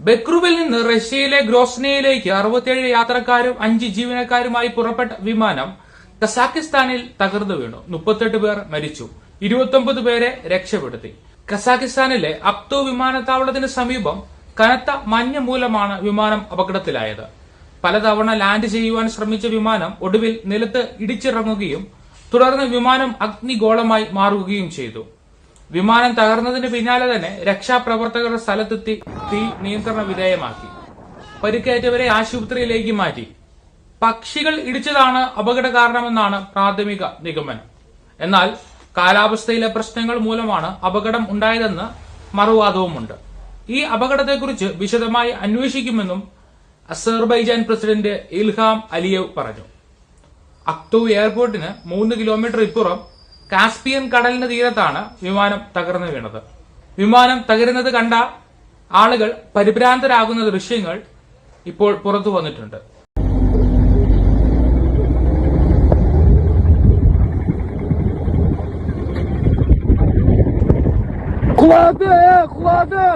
ബെക്രുവിൽ നിന്ന് റഷ്യയിലെ ഗ്രോസ്നയിലേക്ക് അറുപത്തിയേഴ് യാത്രക്കാരും അഞ്ച് ജീവനക്കാരുമായി പുറപ്പെട്ട വിമാനം കസാക്കിസ്ഥാനിൽ തകർന്നു വീണു. മുപ്പത്തെട്ട് പേർ മരിച്ചു. ഇരുപത്തൊമ്പത് പേരെ രക്ഷപ്പെടുത്തി. കസാക്കിസ്ഥാനിലെ അക്തോ വിമാനത്താവളത്തിന് സമീപം കനത്ത മഞ്ഞ് മൂലമാണ് വിമാനം അപകടത്തിലായത്. പലതവണ ലാൻഡ് ചെയ്യുവാൻ ശ്രമിച്ച വിമാനം ഒടുവിൽ നിലത്ത് ഇടിച്ചിറങ്ങുകയും തുടർന്ന് വിമാനം അഗ്നിഗോളമായി മാറുകയും ചെയ്തു. വിമാനം തകർന്നതിന് പിന്നാലെ തന്നെ രക്ഷാപ്രവർത്തകർ സ്ഥലത്തെത്തി തീ നിയന്ത്രണ വിധേയമാക്കി. പരിക്കേറ്റവരെ ആശുപത്രിയിലേക്ക് മാറ്റി. പക്ഷികൾ ഇടിച്ചതാണ് അപകട കാരണമെന്നാണ് പ്രാഥമിക നിഗമനം. എന്നാൽ കാലാവസ്ഥയിലെ പ്രശ്നങ്ങൾ മൂലമാണ് അപകടം ഉണ്ടായതെന്ന് മറുവാദവുമുണ്ട്. ഈ അപകടത്തെക്കുറിച്ച് വിശദമായി അന്വേഷിക്കുമെന്നും അസർബൈജാൻ പ്രസിഡന്റ് ഇൽഹാം അലിയവ് പറഞ്ഞു. അക്ടു എയർപോർട്ടിന് മൂന്ന് കിലോമീറ്റർ ഇപ്പുറം കാസ്പിയൻ കടലിന് തീരത്താണ് വിമാനം തകർന്നു വീണത് വിമാനം തകരുന്നത് കണ്ട ആളുകൾ പരിഭ്രാന്തരാകുന്ന ദൃശ്യങ്ങൾ ഇപ്പോൾ പുറത്തു വന്നിട്ടുണ്ട് Kuladı, kuladı.